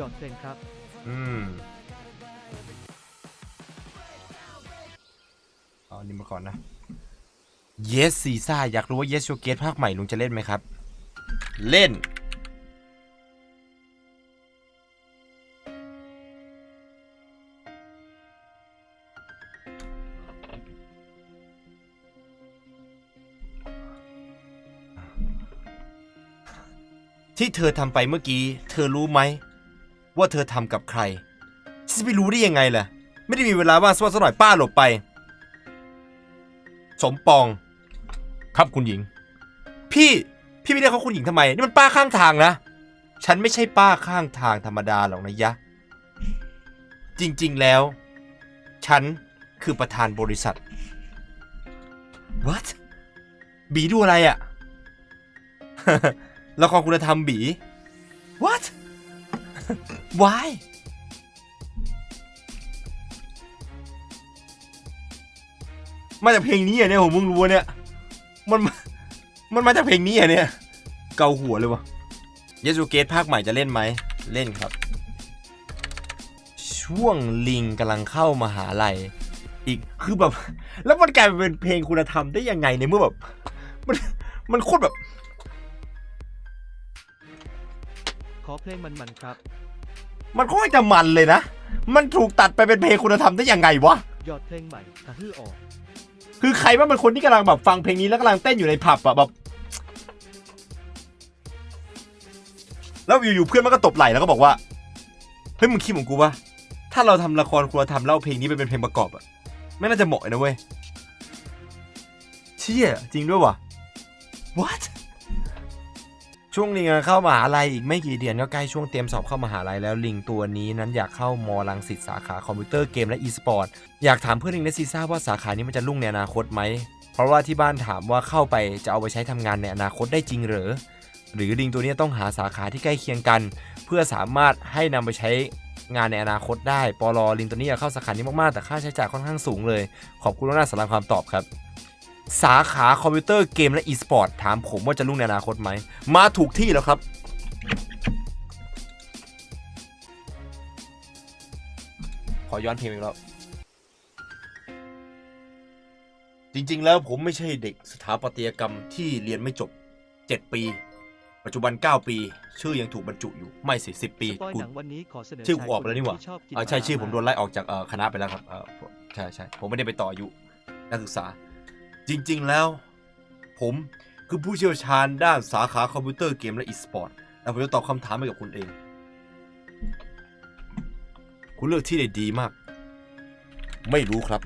ยอดเพลงครับ อืมเอาอันนี้มาก่อนนะ Yes ซีซ่าอยากรู้ว่า Yes Showcase ภาคใหม่ลุงจะเล่นไหมครับ เล่น ที่เธอทำไปเมื่อกี้ เธอรู้ไหม ว่าเธอทำกับใครฉันจะไปรู้ได้ยังไงล่ะ ไม่ได้มีเวลาว่างสักหน่อยป้าหลบไป สมปอง ครับคุณหญิง พี่พี่ไม่เรียกเขาคุณหญิงทำไม นี่มันป้าข้างทางนะ ฉันไม่ใช่ป้าข้างทางธรรมดาหรอกนะยะ จริงๆแล้ว ฉันคือประธานบริษัท what บีดูอะไรอะ ละครคุณธรรมบี what why มาจากเพลงนี้อะเนี่ยผมเพิ่งรู้ว่าเนี่ย มันมันมาจากเพลงนี้อะเนี่ย เกาหัวเลยวะเยซูเกตภาคใหม่จะเล่นไหม เล่นครับ ช่วงลิงกำลังเข้ามาหาลัยอีกคือแบบ แล้วมันกลายเป็นเพลงคุณธรรมได้ยังไงในเมื่อแบบ มันมันโคตรแบบ ขอเพลงมันๆครับ มันค่อยจะมันเลยนะ มันถูกตัดไปเป็นเพลงคุณธรรมได้ยังไงวะ ยอดเพลงใหม่กระฮือออก คือใครว่าเป็นคนที่กำลังแบบฟังเพลงนี้แล้วกำลังเต้นอยู่ในผับอะแบบ แล้วอยู่ๆเพื่อนมันก็ตบไหล่แล้วก็บอกว่า เฮ้ยมึงคิดเหมือนกูปะถ้าเราทำละครคุณธรรมแล้วเอาเพลงนี้ไปเป็นเพลงประกอบอะไม่น่าจะเหมาะเลยนะเว้ย เชี่ยจริงด้วยวะ what ช่วงลิงเข้ามหาลัยอีกไม่กี่เดือนก็ใกล้ช่วงเตรียมสอบเข้ามหาลัยแล้วลิงตัวนี้นั้นอยากเข้ามอลังสิตสาขาคอมพิวเตอร์เกมและอีสปอร์ตอยากถามเพื่อนลิงในซีซ่าว่าสาขานี้มันจะรุ่งในอนาคตไหม เพราะว่าที่บ้านถามว่าเข้าไปจะเอาไปใช้ทำงานในอนาคตได้จริงหรือหรือลิงตัวนี้ต้องหาสาขาที่ใกล้เคียงกัน เพื่อสามารถให้นำไปใช้งานในอนาคตได้ปลอลิงตัวนี้อยากเข้าสาขานี้มากๆแต่ค่าใช้จ่ายค่อนข้างสูงเลย ขอบคุณล่วงน้าสำหรับความตอบครับ สาขาคอมพิวเตอร์เกมและอีสปอร์ตถามผมว่าจะรุ่งในอนาคตไหม มาถูกที่แล้วครับ ขอย้อนเพลงอีกแล้ว จริงๆแล้วผมไม่ใช่เด็กสถาปัตยกรรมที่เรียนไม่จบ 7 ปี ปัจจุบัน 9 ปี ชื่อยังถูกบรรจุอยู่ไม่สิ10ปีสปอยกูหนังวันนี้ขอเสนอชื่อกูชายออกไปแล้วนี่หว่าที่ชอบกินเออใช่ชื่อผมโดนมาไล่ออกจากเอ่อคณะไปแล้วครับเออผมใช่ใช่ผมไม่ได้ไปต่ออายุนักศึกษา จริงๆแล้ว ผมคือผู้เชี่ยวชาญด้านสาขาคอมพิวเตอร์เกมและอีสปอร์ตแล้วผมจะตอบคำถามให้กับคุณเอง คุณเลือกที่ได้ดีมาก ไม่รู้ครับ